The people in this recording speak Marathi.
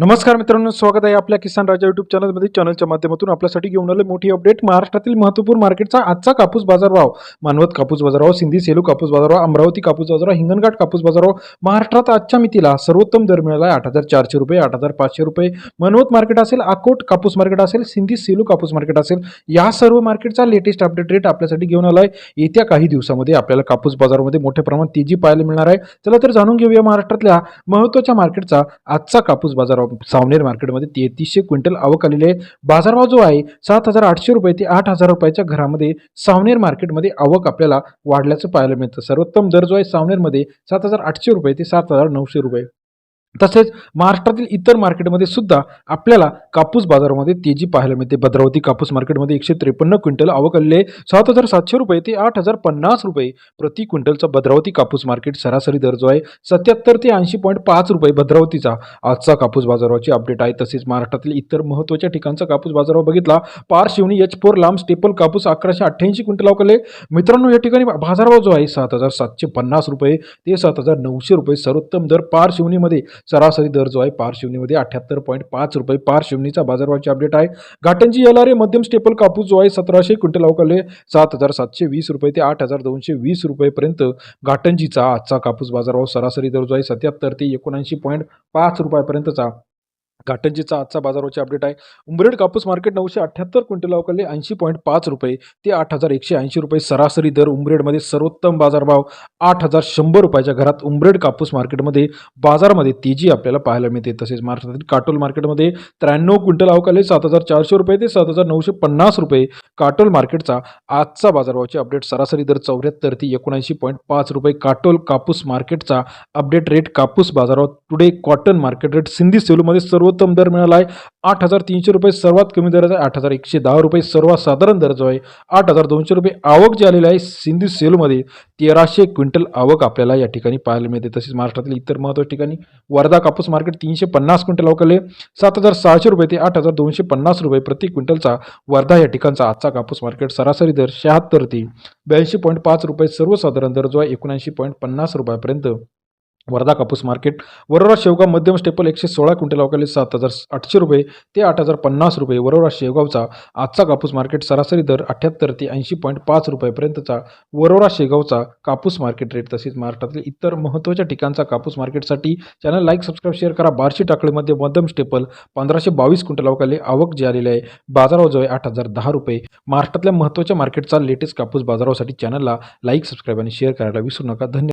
नमस्कार मित्रांनो स्वागत आहे आपल्या किसान राजा युट्यूब चॅनलमध्ये चॅनलच्या माध्यमातून आपल्यासाठी घेऊन आले मोठी अपडेट महाराष्ट्रातील महत्त्वपूर्ण मार्केटचा आजचा कापूस बाजारभाव. मानवत कापूस बाजारभाव सिंधी सेलू कापूस बाजारभाव अमरावती कापूस बाजारभाव हिंगणघाट कापूस बाजारभाव. महाराष्ट्रात आजच्या मितीला सर्वोत्तम दर मिळाला आहे आठ हजार चारशे रुपये आठ हजार पाचशे रुपये. मनवत मार्केट असेल अकोट कापूस मार्केट असेल सिंधी सेलू कापूस मार्केट असेल या सर्व मार्केटचा लेटेस्ट अपडेट रेट आपल्यासाठी घेऊन आला आहे येत्या काही दिवसामध्ये आपल्याला कापूस बाजारामध्ये मोठ्या प्रमाणात तेजी पाहायला मिळणार आहे. चला तर जाणून घेऊया महाराष्ट्रातल्या महत्त्वाच्या मार्केटचा आजचा कापूस बाजार सावनेर मार्केटमध्ये तेहतीसशे क्विंटल आवक आलेली आहे. बाजारभाव जो आहे सात हजार आठशे रुपये ते आठ हजार रुपयाच्या घरामध्ये सावनेर मार्केटमध्ये आवक आपल्याला वाढल्याचं पाहायला मिळतं. सर्वोत्तम दर जो आहे सावनेरमध्ये सात हजार आठशे रुपये ते सात हजार नऊशे रुपये. तसेच महाराष्ट्रातील इतर मार्केटमध्ये सुद्धा आपल्याला कापूस बाजारामध्ये तेजी पाहायला मिळते. भद्रावती कापूस मार्केटमध्ये एकशे त्रेपन्न क्विंटल आवक सात हजार सातशे रुपये ते आठ हजार पन्नास रुपये प्रति क्विंटलचा भद्रावती कापूस मार्केट सरासरी दर जो आहे सत्याहत्तर ते ऐंशी पॉईंट पाच रुपये भद्रावतीचा आजचा कापूस बाजाराची अपडेट आहे. तसेच महाराष्ट्रातील इतर महत्त्वाच्या ठिकाणचा कापूस बाजारावर बघितला. पार शिवणी एच फोर लांब स्टेपल कापूस अकराशे अठ्ठ्याऐंशी क्विंटल अवकले मित्रांनो या ठिकाणी बाजारभाव जो आहे सात हजार सातशे पन्नास रुपये ते सात हजार नऊशे रुपये सर्वोत्तम दर पार शिवणीमध्ये सरासरी दर जो आहे पार शिवणीमध्ये अठ्याहत्तर पॉईंट पाच रुपये. पार बाजारभावची बाजारभावाची अपडेट आहे. घाटंजी एल आर ए मध्यम स्टेपल कापूस जो आहे सतराशे क्विंटल अवकले सात हजार सातशे वीस रुपये ते आठ हजार दोनशे वीस रुपयेपर्यंत घाटंजीचा आजचा कापूस बाजारभाव सरासरी दर जो आहे सत्याहत्तर ते एकोणऐंशी पॉईंट पाच रुपयापर्यंतचा. घाटंजीचा आजचा बाजारावरची अपडेट आहे. उंबरेड कापूस मार्केट नऊशे अठ्ठ्याहत्तर क्विंटल अवकले ऐंशी पॉईंट पाच रुपये ते आठ हजार एकशे ऐंशी रुपये सरासरी दर उंबरेडमध्ये. सर्वोत्तम बाजारभाव आठ हजार शंभर रुपयाच्या घरात उंबरेड कापूस मार्केटमध्ये बाजारामध्ये तेजी आपल्याला पाहायला मिळते. तसेच महाराष्ट्रातील काटोल मार्केटमध्ये त्र्याण्णव क्विंटल अवकाले सात हजार चारशे रुपये ते सात हजार नऊशे पन्नास रुपये. काटोल मार्केटचा आजचा बाजारभावचे अपडेट सरासरी दर चौऱ्याहत्तर ते एकोणऐंशी पॉईंट पाच रुपये. काटोल कापूस मार्केटचा अपडेट रेट कापूस बाजारावर today cotton market rate Sindhi सेलूमध्ये सर्वोत्तम दर मिळाला आहे. आठ हजार तीनशे रुपये सर्वात कमी दराचा आहे. आठ हजार एकशे दहा रुपये सर्वात साधारण दर जो आहे. आठ हजार दोनशे रुपये आवक जी आलेली आहे सिंधी सेलमध्ये तेराशे क्विंटल आवक आपल्याला या ठिकाणी पाहायला मिळते. तसेच महाराष्ट्रातील इतर महत्त्वाच्या ठिकाणी वर्धा कापूस मार्केट तीनशे पन्नास क्विंटल अवकले सात हजार सहाशे रुपये ते आठ हजार दोनशे पन्नास रुपये प्रति क्विंटलचा वर्धा या ठिकाणचा आजचा कापूस मार्केट सरासरी दर शहात्तर ते ब्याऐंशी पॉईंट पाच रुपये सर्वसाधारण दर जो आहे एकोणऐंशी पॉईंट पन्नास रुपयापर्यंत वर्धा कापूस मार्केट. वरोरा शेवगाव मध्यम स्टेपल एकशे सोळा क्विंटल अवकाळी सात हजार आठशे रुपये ते आठ हजार पन्नास रुपये. वरोरा शेवगावचा आजचा कापूस मार्केट सरासरी दर अठ्याहत्तर ते ऐंशी पॉईंट पाच रुपयापर्यंतचा. वरोरा शेगावचा कापूस मार्केट रेट तसेच महाराष्ट्रातील इतर महत्त्वाच्या ठिकाणचा कापूस मार्केटसाठी चॅनल लाईक सबस्क्राईब शेअर करा. बार्शी टाकळीमध्ये मध्यम स्टेपल पंधराशे बावीस क्विंटल अवकाळी आवक जी आलेली आहे बाजारावर जो आहे आठ हजार दहा रुपये. महाराष्ट्रातल्या महत्त्वाच्या मार्केटचा लेटेस्ट कापूस बाजारासाठी चॅनलला लाईक सबस्क्राईब आणि शेअर करायला विसरू नका. धन्यवाद.